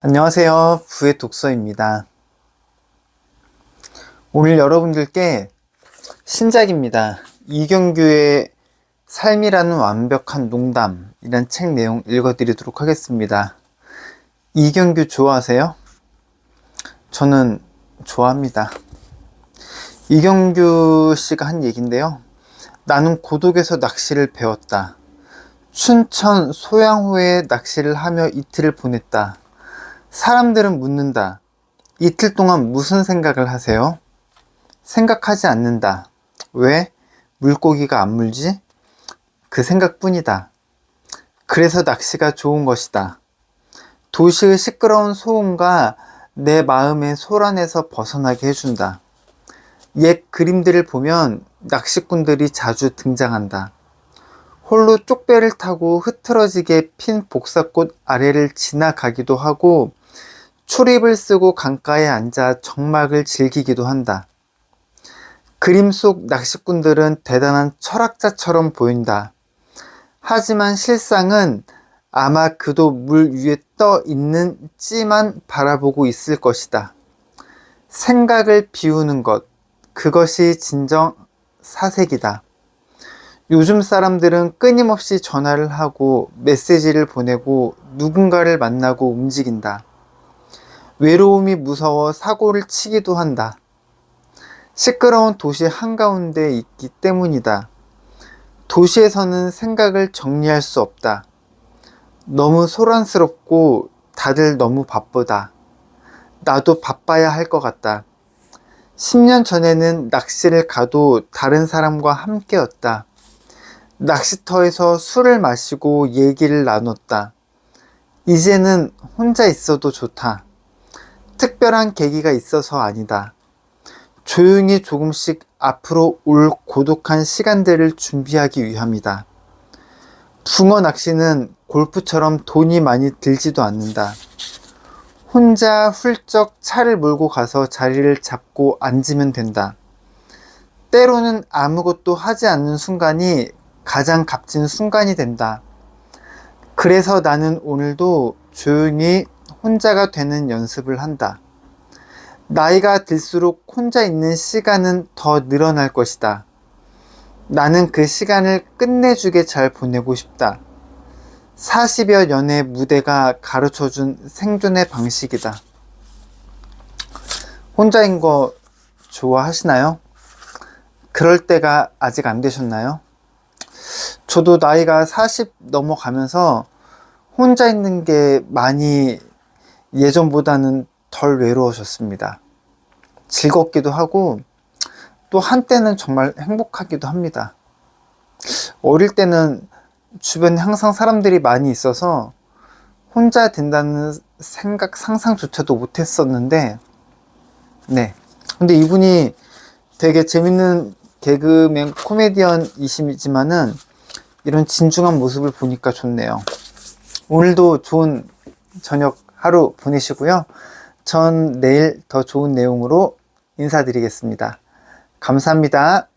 안녕하세요. 부의 독서입니다. 오늘 여러분들께 신작입니다. 이경규의 삶이라는 완벽한 농담이란 책 내용 읽어드리도록 하겠습니다. 이경규 좋아하세요? 저는 좋아합니다. 이경규 씨가 한 얘기인데요. 나는 고독에서 낚시를 배웠다. 춘천 소양호에 낚시를 하며 이틀을 보냈다. 사람들은 묻는다. 이틀 동안 무슨 생각을 하세요? 생각하지 않는다. 왜? 물고기가 안 물지? 그 생각뿐이다. 그래서 낚시가 좋은 것이다. 도시의 시끄러운 소음과 내 마음의 소란에서 벗어나게 해준다. 옛 그림들을 보면 낚시꾼들이 자주 등장한다. 홀로 쪽배를 타고 흐트러지게 핀 복사꽃 아래를 지나가기도 하고 초립을 쓰고 강가에 앉아 정막을 즐기기도 한다. 그림 속 낚시꾼들은 대단한 철학자처럼 보인다. 하지만 실상은 아마 그도 물 위에 떠 있는 찌만 바라보고 있을 것이다. 생각을 비우는 것, 그것이 진정 사색이다. 요즘 사람들은 끊임없이 전화를 하고 메시지를 보내고 누군가를 만나고 움직인다. 외로움이 무서워 사고를 치기도 한다. 시끄러운 도시 한가운데 있기 때문이다. 도시에서는 생각을 정리할 수 없다. 너무 소란스럽고 다들 너무 바쁘다. 나도 바빠야 할 것 같다. 10년 전에는 낚시를 가도 다른 사람과 함께였다. 낚시터에서 술을 마시고 얘기를 나눴다. 이제는 혼자 있어도 좋다. 특별한 계기가 있어서 아니다. 조용히 조금씩 앞으로 올 고독한 시간들을 준비하기 위함이다. 붕어 낚시는 골프처럼 돈이 많이 들지도 않는다. 혼자 훌쩍 차를 몰고 가서 자리를 잡고 앉으면 된다. 때로는 아무것도 하지 않는 순간이 가장 값진 순간이 된다. 그래서 나는 오늘도 조용히 혼자가 되는 연습을 한다. 나이가 들수록 혼자 있는 시간은 더 늘어날 것이다. 나는 그 시간을 끝내주게 잘 보내고 싶다. 40여 년의 무대가 가르쳐 준 생존의 방식이다. 혼자인 거 좋아하시나요? 그럴 때가 아직 안 되셨나요? 저도 나이가 40 넘어가면서 혼자 있는 게 많이 예전보다는 덜 외로워졌습니다. 즐겁기도 하고 또 한때는 정말 행복하기도 합니다. 어릴 때는 주변에 항상 사람들이 많이 있어서 혼자 된다는 생각 상상조차도 못 했었는데 네. 근데 이분이 되게 재밌는 개그맨 코미디언이시지만은 이런 진중한 모습을 보니까 좋네요. 오늘도 좋은 저녁 하루 보내시고요. 전 내일 더 좋은 내용으로 인사드리겠습니다. 감사합니다.